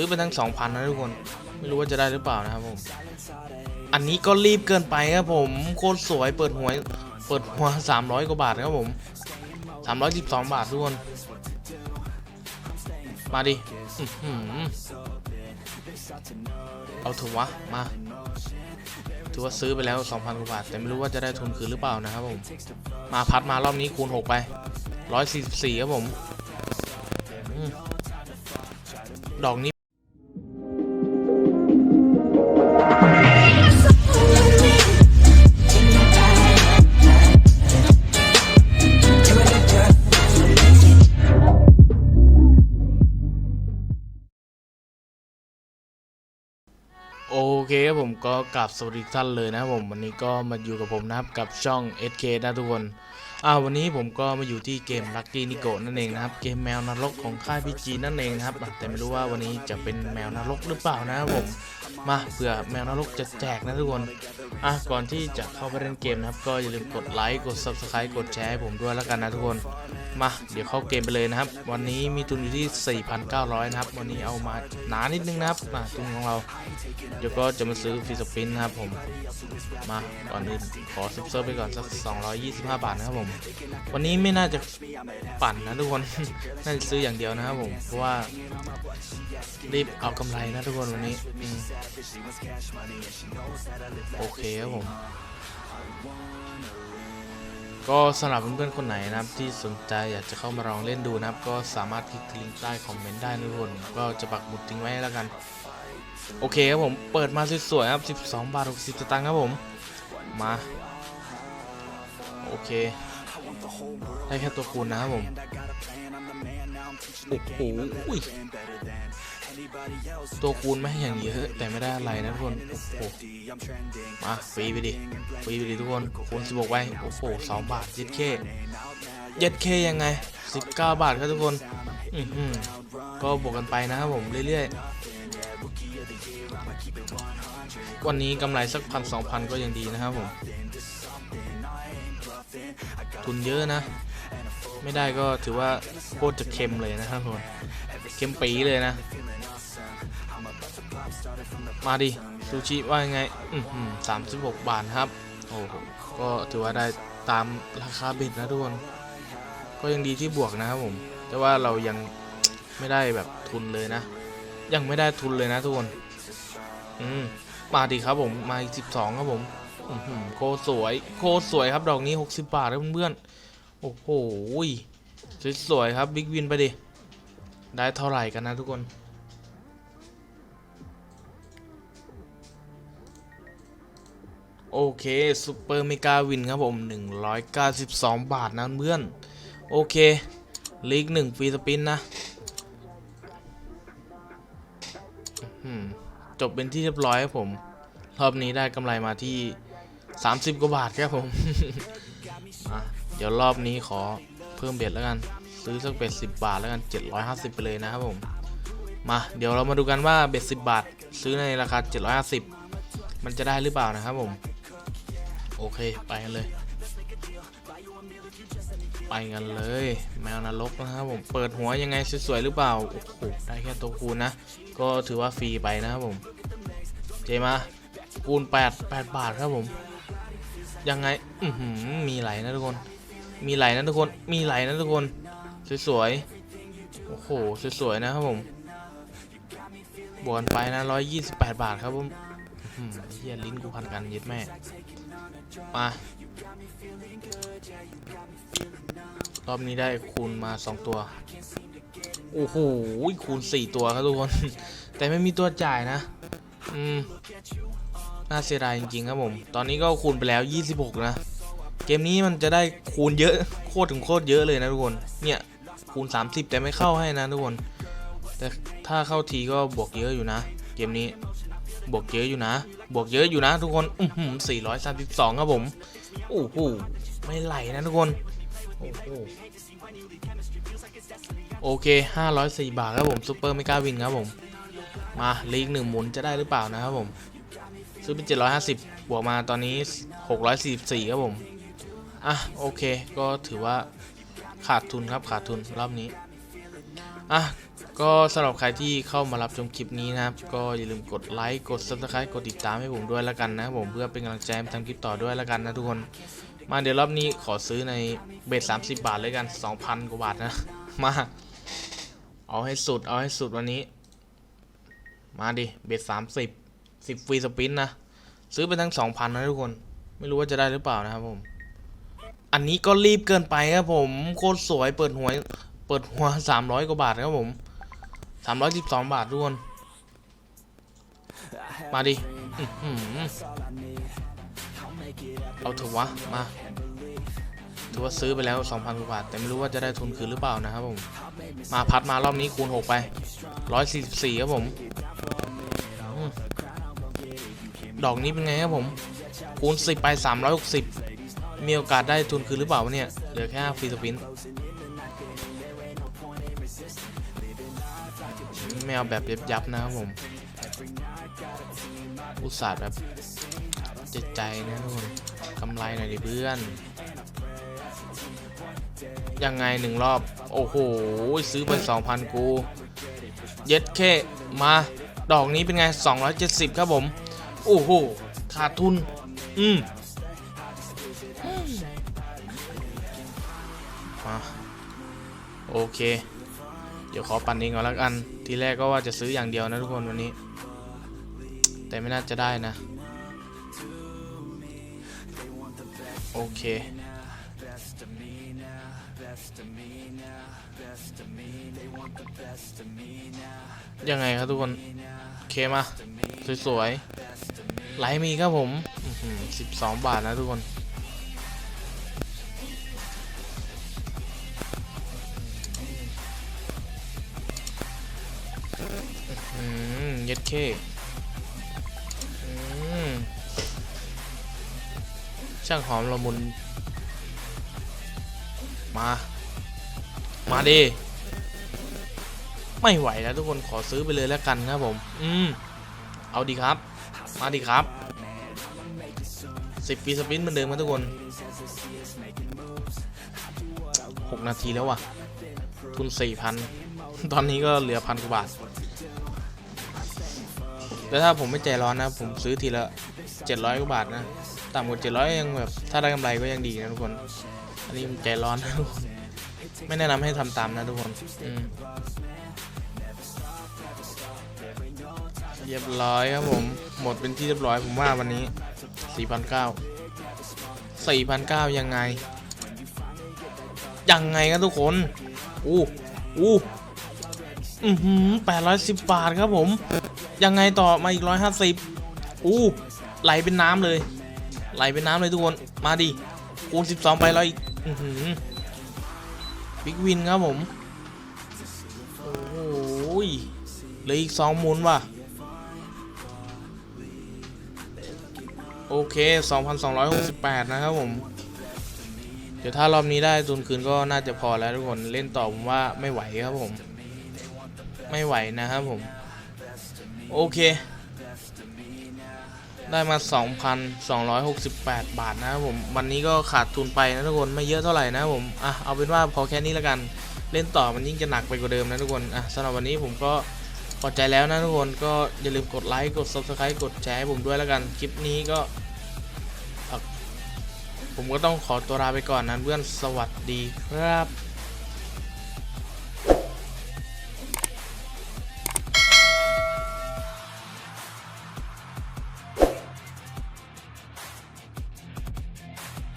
ซื้อไปทั้ง 2,000 นะทุกคน ไม่รู้ว่าจะได้หรือเปล่านะครับผม อันนี้ก็รีบเกินไปครับผม โคตรสวยเปิดหัวเปิดหัว 300 กว่าบาทครับผม 312 บาททุกคน มาดิเอาถูกวะ มาถือว่าซื้อไปแล้ว 2,000 กว่าบาท แต่ไม่รู้ว่าจะได้ทุนคืนหรือเปล่านะครับผม มาพัดมารอบนี้คูณ 6 ไป 144 ครับผม ดอกนี้ เคครับผมก็กลับสวัสดีท่านเลยนะครับผมวันนี้ก็มาอยู่กับผมนะครับกับช่อง SK นะทุกคนอ่าวันนี้ผมก็มาอยู่ที่เกม Lucky n i c o นั่นเองนะครับเกมแมวนรกของค่ายพีจีนั่นเองนะครับแต่ไม่รู้ว่าวันนี้จะเป็นแมวนรกหรือเปล่านะครับผมมาเผื่อแมวนรกจะแจกนะทุกคนอะก่อนที่จะเข้าไปเล่นเกมนะครับก็อย่าลืมกดไลค์กด Subscribe กดแชร์ให้ผมด้วยแล้วกันนะทุกคน มาเดี๋ยวเข้าเกมไปเลยนะครับ วันนี้มีทุนอยู่ที่ 4,900 นะครับ วันนี้เอามาหนานิดนึงนะครับมาทุนของเรา เดี๋ยวก็จะมาซื้อฟีสปินนะครับผม มาก่อนอื่นขอซิปเซอร์ไปก่อนสัก 225 บาทนะครับผม วันนี้ไม่น่าจะปั่นนะทุกคน น่าจะซื้ออย่างเดียวนะครับผม เพราะว่ารีบเอากำไรนะทุกคนวันนี้อโอเคครับผม ก็สำหรับเพื่อนๆคนไหนนะครับที่สนใจอยากจะเข้ามาลองเล่นดูนะครับ ก็สามารถคลิกลิงก์ใต้คอมเมนต์ได้นะทุกคนก็จะปักหมุดทิ้งไว้ให้แล้วกัน โอเคครับผมเปิดมาสวยๆครับ 12 บาท 60สตางค์ครับผมมาโอเค ได้แค่ตัวคูณนะครับผมโอ้โห ตัวคูณไม่ให้อย่างเยอะแต่ไม่ได้อะไรนะทุกคน โอ้โหมาฟรีไปดิฟรีไปดิทุกคน คูณ16ไป โอ้โห2บาทย็ดเคย็ดเคยังไง19บาทครับทุกคน อือหือก็บวกกันไปนะครับผมเรื่อยๆ วันนี้กำไรสักพันสองพันก็ยังดีนะครับผม ทุนเยอะนะ ไม่ได้ก็ถือว่าโคตรจะเค็มเลยนะครับทุกคนเค็มปีเลยนะ มาดิซูชิว่ายังไงอืมสามสิบหกบาทครับ โอ้โห ก็ถือว่าได้ตามราคาเบ็ดนะทุกคน ก็ยังดีที่บวกนะครับผม แต่ว่าเรายังไม่ได้แบบทุนเลยนะ ยังไม่ได้ทุนเลยนะทุกคน อืม มาดิครับผม มาอีกสิบสองครับผมอือหือโคสวย โคสวยครับ ดอกนี้60บาทครับเพื่อนๆ โอ้โห สวยๆครับ บิ๊กวินไปดิ ได้เท่าไหร่กันนะทุกคน โอเคซูเปอร์เมกาวินครับผม 192 บาทนะเพื่อน โอเค ลีกหนึ่งฟรีสปินนะ จบเป็นที่เรียบร้อยครับผม รอบนี้ได้กำไรมาที่ 30 กว่าบาทครับผม เดี๋ยวรอบนี้ขอเพิ่มเบ็ดแล้วกัน ซื้อสักเบ็ด10 บาทแล้วกัน 750 ไปเลยนะครับผม มาเดี๋ยวเรามาดูกันว่าเบ็ด10 บาท ซื้อในราคา 750 มันจะได้หรือเปล่านะครับผม โอเค ไปกันเลย ไปกันเลย แมวนรกนะครับผม เปิดหัวยังไงสวยๆหรือเปล่า โอ้โห ได้แค่ตัวคูณนะ ก็ถือว่าฟรีไปนะครับผม เจมา คูณ 8 8 บาทครับผม ยังไง อืมีไหลนะทุกคน มีไหลนะทุกคน มีไหลนะทุกคน สวยๆ โอ้โห สวยๆนะครับผม บวกกันไปนะ 128 บาทครับผมเฮียลิ้นกูพันกันย็ดแม่ มา รอบนี้ได้คูณมา2ตัว โอ้โห คูณ4ตัวครับทุกคน แต่ไม่มีตัวจ่ายนะ อืม น่าเสียดายจริงๆครับผม ตอนนี้ก็คูณไปแล้ว 26 นะ เกมนี้มันจะได้คูณเยอะ โคตรถึงโคตรเยอะเลยนะทุกคน เนี่ยคูณ 30 แต่ไม่เข้าให้นะทุกคน แต่ถ้าเข้าทีก็บวกเยอะอยู่นะ เกมนี้ บวกเยอะอยู่นะ บวกเยอะอยู่นะทุกคนอือหือ432ครับผมโอ้โหไม่ไหลนะทุกคนโอ้โหโอเค504บาทครับผมซูเปอร์ไม่กล้าวินครับผม มาลีกหนึ่งหมุนจะได้หรือเปล่านะครับผม ซื้อเป็น750บวกมาตอนนี้644ครับผม อะโอเค ก็ถือว่าขาดทุนครับขาดทุนรอบนี้ อะ ก็สำหรับใครที่เข้ามารับชมคลิปนี้นะครับ ก็อย่าลืมกดไลค์กด subscribe กดติดตามให้ผมด้วยแล้วกันนะครับผมเพื่อเป็นกำลังใจทำคลิปต่อด้วยแล้วกันนะทุกคน มาเดี๋ยวรอบนี้ขอซื้อในเบส30 บาทเลยกัน 2,000 กว่าบาทนะ มา เอาให้สุดเอาให้สุดวันนี้ มาดิเบส30 10ฟรีสปินนะ ซื้อไปทั้ง 2,000 นะทุกคน ไม่รู้ว่าจะได้หรือเปล่านะครับผม อันนี้ก็รีบเกินไปครับผมโคตรสวยเปิดหัวเปิดหัว300 กว่าบาทครับผม 312บาททุกคน มาดิเอาเถอวะ มาถือว่าซื้อไปแล้ว 2,000กว่าบาท แต่ไม่รู้ว่าจะได้ทุนคืนหรือเปล่านะครับผม มาพัดมารอบนี้คูณ 6 ไป 144 ครับผม ดอกนี้เป็นไงครับผม คูณ 10 ไป 360 มีโอกาสได้ทุนคืนหรือเปล่าเนี่ย เหลือแค่ฟรีสปิน ไม่เอาแบบยับๆนะครับผม อุตส่าห์แบบใจใจนะทุกคนกำไรหน่อยดิเพื่อน ยังไงหนึ่งรอบ โอ้โห ซื้อไป2,000กู เย็ดเคมา ดอกนี้เป็นไง 270 ครับผม โอ้โห ขาดทุน อืมมา โอเค ดี๋ยวขอปั่นเองก่อนล้วกัน ทีแรกก็ว่าจะซื้ออย่างเดียวนะทุกคนวันนี้ แต่ไม่น่าจะได้นะ โอเค ยังไงครับทุกคน โอเคมา สวยๆไหลมีครับผมสิบสองบาทนะทุกคน เย็ดเคอืมช่างหอมละมุน มา มาดิ ไม่ไหวแล้วทุกคนขอซื้อไปเลยแล้วกันครับผม อืม เอาดีครับ มาดีครับสิบปีสปินเหมือนเดิมครับทุกคนหกนาทีแล้วว่ะ ทุนสี่พัน ตอนนี้ก็เหลือพันกว่าบาท แล้วถ้าผมไม่ใจร้อนนะ ผมซื้อทีละเจ็ดร้อยกว่าบาทนะ ต่ำกว่าเจ็ดร้อยยังแบบถ้าได้กำไรก็ยังดีนะทุกคน อันนี้ใจร้อนนะทุกคน ไม่แนะนำให้ทำตามนะทุกคนเรียบร้อยครับผม หมดเป็นที่เรียบร้อยผมว่าวันนี้ 4,900 4,900 ยังไง ยังไงครับทุกคน อู้ อู้ อือหือ810 บาทครับผม ยังไงต่อมาอีก150อู้ไหลเป็นน้ำเลย ไหลเป็นน้ำเลยทุกคนมาดิคูณ12ไปแล้วอีกอือหือบิ๊กวินครับผม โอ้โหเหลืออีก2หมุนว่ะ โอเค2,268นะครับผม เดี๋ยวถ้ารอบนี้ได้ทุนคืนก็น่าจะพอแล้วทุกคน เล่นต่อผมว่าไม่ไหวครับผม ไม่ไหวนะครับผม โอเค ได้มา 2,268 บาทนะครับผม วันนี้ก็ขาดทุนไปนะทุกคนไม่เยอะเท่าไหร่นะผม อะ เอาเป็นว่าพอแค่นี้แล้วกัน เล่นต่อมันยิ่งจะหนักไปกว่าเดิมนะทุกคน อะสำหรับวันนี้ผมก็พอใจแล้วนะทุกคน ก็อย่าลืมกดไลค์ กด subscribe กดแชร์ให้ผมด้วยแล้วกัน คลิปนี้ก็ ผมก็ต้องขอตัวลาไปก่อนนะเพื่อน สวัสดีครับ